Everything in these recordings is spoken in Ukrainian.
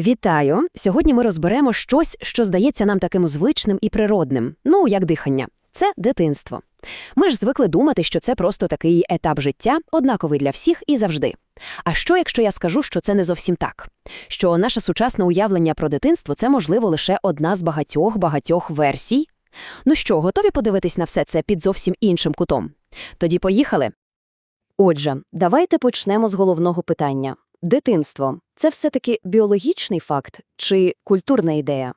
Вітаю! Сьогодні ми розберемо щось, що здається нам таким звичним і природним, ну, як дихання. Це дитинство. Ми ж звикли думати, що це просто такий етап життя, однаковий для всіх і завжди. А що, якщо я скажу, що це не зовсім так? Що наше сучасне уявлення про дитинство це, можливо, лише одна з багатьох-багатьох версій? Ну що, готові подивитись на все це під зовсім іншим кутом? Тоді поїхали. Отже, давайте почнемо з головного питання. Дитинство це все-таки біологічний факт чи культурна ідея?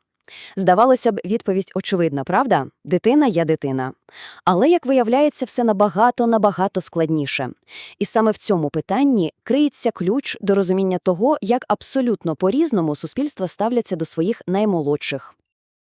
Здавалося б, відповідь очевидна, правда? Дитина є дитина. Але, як виявляється, все набагато-набагато складніше. І саме в цьому питанні криється ключ до розуміння того, як абсолютно по-різному суспільства ставляться до своїх наймолодших.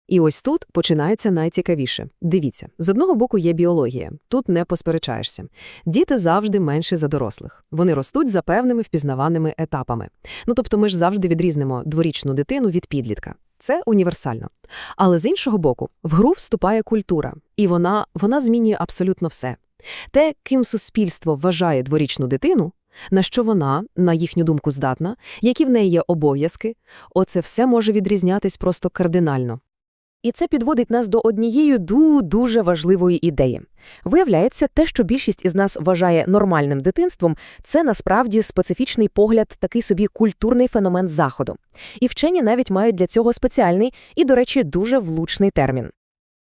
І ось тут починається найцікавіше. Дивіться, з одного боку є біологія, тут не посперечаєшся. Діти завжди менші за дорослих. Вони ростуть за певними впізнаваними етапами. Ну тобто ми ж завжди відрізнемо дворічну дитину від підлітка. Це універсально. Але з іншого боку, в гру вступає культура, і вона, вона змінює абсолютно все. Те, ким суспільство вважає дворічну дитину, на що вона, на їхню думку, здатна, які в неї є обов'язки, оце все може відрізнятись просто кардинально. І це підводить нас до однієї ду дуже важливої ідеї. Виявляється, те, що більшість із нас вважає нормальним дитинством, це насправді специфічний погляд, такий собі культурний феномен Заходу. І вчені навіть мають для цього спеціальний і, до речі, дуже влучний термін.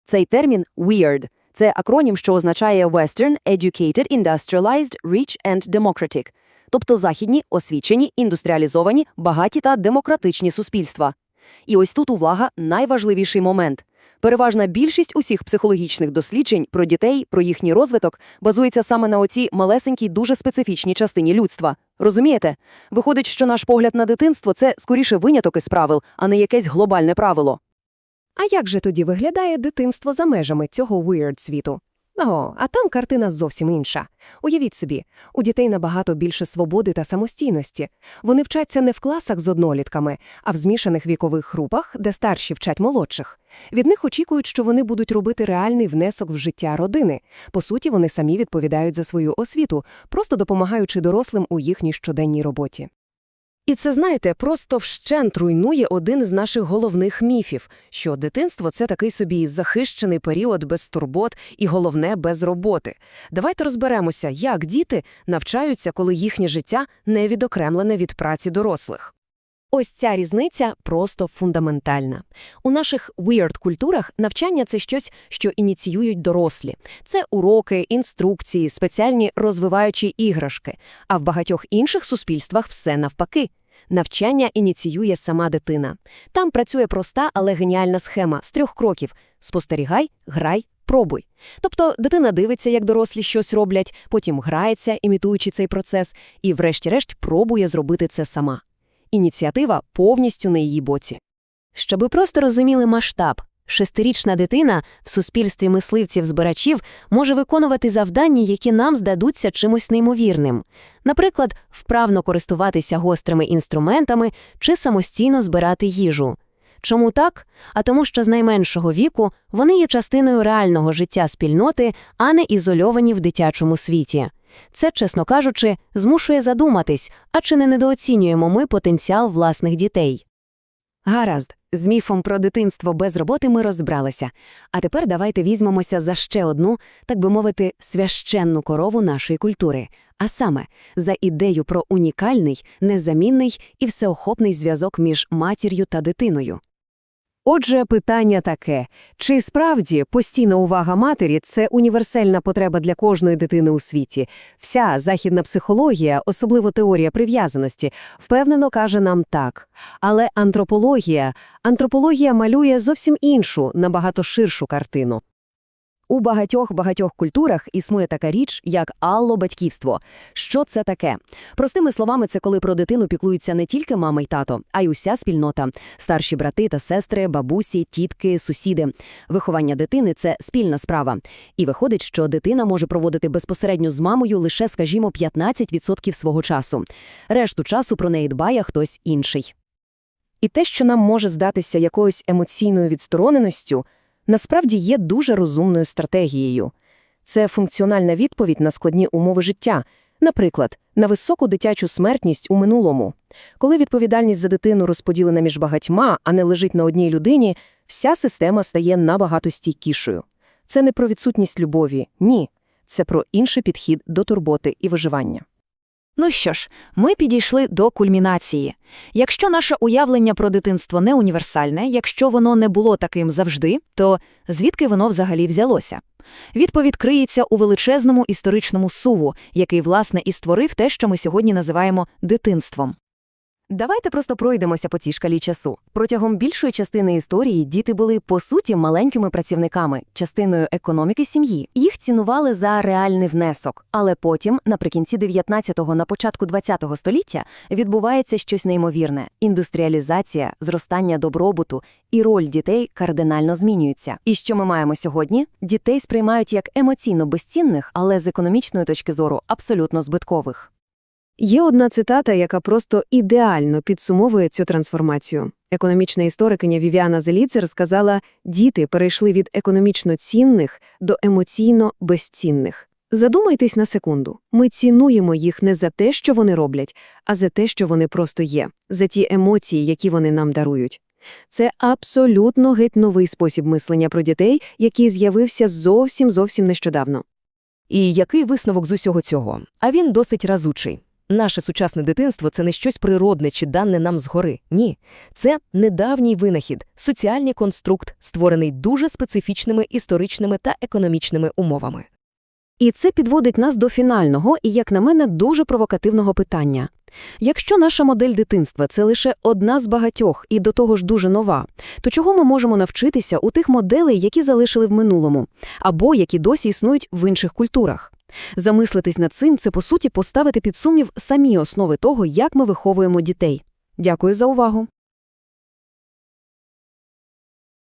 Цей термін «weird» – це акронім, що означає Western, Educated, Industrialized, Rich and Democratic, тобто західні, освічені, індустріалізовані, багаті та демократичні суспільства. І ось тут увага найважливіший момент. Переважна більшість усіх психологічних досліджень про дітей, про їхній розвиток базується саме на оцій малесенькій, дуже специфічній частині людства. Розумієте? Виходить, що наш погляд на дитинство це скоріше виняток із правил, а не якесь глобальне правило. А як же тоді виглядає дитинство за межами цього weird світу? О, а там картина зовсім інша. Уявіть собі, у дітей набагато більше свободи та самостійності. Вони вчаться не в класах з однолітками, а в змішаних вікових групах, де старші вчать молодших. Від них очікують, що вони будуть робити реальний внесок в життя родини. По суті, вони самі відповідають за свою освіту, просто допомагаючи дорослим у їхній щоденній роботі. І це, знаєте, просто вщент руйнує один з наших головних міфів, що дитинство це такий собі захищений період без турбот і, головне, без роботи. Давайте розберемося, як діти навчаються, коли їхнє життя не відокремлене від праці дорослих. Ось ця різниця просто фундаментальна. У наших weird-культурах навчання – це щось, що ініціюють дорослі. Це уроки, інструкції, спеціальні розвиваючі іграшки. А в багатьох інших суспільствах все навпаки. Навчання ініціює сама дитина. Там працює проста, але геніальна схема з трьох кроків – спостерігай, грай, пробуй. Тобто дитина дивиться, як дорослі щось роблять, потім грається, імітуючи цей процес, і врешті-решт пробує зробити це сама. Ініціатива повністю на її боці. Щоби просто розуміли масштаб, шестирічна дитина в суспільстві мисливців-збирачів може виконувати завдання, які нам здадуться чимось неймовірним. Наприклад, вправно користуватися гострими інструментами чи самостійно збирати їжу. Чому так? А тому, що з найменшого віку вони є частиною реального життя спільноти, а не ізольовані в дитячому світі. Це, чесно кажучи, змушує задуматись, а чи не недооцінюємо ми потенціал власних дітей. Гаразд, з міфом про дитинство без роботи ми розбралися. А тепер давайте візьмемося за ще одну, так би мовити, священну корову нашої культури, а саме за ідею про унікальний, незамінний і всеохопний зв'язок між матір'ю та дитиною. Отже, питання таке: чи справді постійна увага матері це універсальна потреба для кожної дитини у світі? Вся західна психологія, особливо теорія прив'язаності, впевнено каже нам так. Але антропологія, антропологія малює зовсім іншу, набагато ширшу картину. У багатьох-багатьох культурах існує така річ, як аллобатьківство. Що це таке? Простими словами, це коли про дитину піклуються не тільки мама й тато, а й уся спільнота – старші брати та сестри, бабусі, тітки, сусіди. Виховання дитини – це спільна справа. І виходить, що дитина може проводити безпосередньо з мамою лише, скажімо, 15% свого часу. Решту часу про неї дбає хтось інший. І те, що нам може здатися якоюсь емоційною відстороненістю – насправді є дуже розумною стратегією. Це функціональна відповідь на складні умови життя. Наприклад, на високу дитячу смертність у минулому. Коли відповідальність за дитину розподілена між багатьма, а не лежить на одній людині, вся система стає набагато стійкішою. Це не про відсутність любові, ні. Це про інший підхід до турботи і виживання. Ну що ж, ми підійшли до кульмінації. Якщо наше уявлення про дитинство не універсальне, якщо воно не було таким завжди, то звідки воно взагалі взялося? Відповідь криється у величезному історичному суву, який, власне, і створив те, що ми сьогодні називаємо дитинством. Давайте просто пройдемося по цій шкалі часу. Протягом більшої частини історії діти були, по суті, маленькими працівниками, частиною економіки сім'ї. Їх цінували за реальний внесок. Але потім, наприкінці 19-го, на початку 20-го століття, відбувається щось неймовірне. Індустріалізація, зростання добробуту і роль дітей кардинально змінюються. І що ми маємо сьогодні? Дітей сприймають як емоційно безцінних, але з економічної точки зору абсолютно збиткових. Є одна цитата, яка просто ідеально підсумовує цю трансформацію. Економічна історикиня Вівіана Зеліцер сказала, діти перейшли від економічно цінних до емоційно безцінних. Задумайтесь на секунду. Ми цінуємо їх не за те, що вони роблять, а за те, що вони просто є, за ті емоції, які вони нам дарують. Це абсолютно геть новий спосіб мислення про дітей, який з'явився зовсім-зовсім нещодавно. І який висновок з усього цього? А він досить разучий. Наше сучасне дитинство – це не щось природне чи дане нам згори. Ні. Це недавній винахід, соціальний конструкт, створений дуже специфічними історичними та економічними умовами. І це підводить нас до фінального і, як на мене, дуже провокативного питання. Якщо наша модель дитинства – це лише одна з багатьох і до того ж дуже нова, то чого ми можемо навчитися у тих моделей, які залишили в минулому, або які досі існують в інших культурах? Замислитись над цим – це, по суті, поставити під сумнів самі основи того, як ми виховуємо дітей. Дякую за увагу.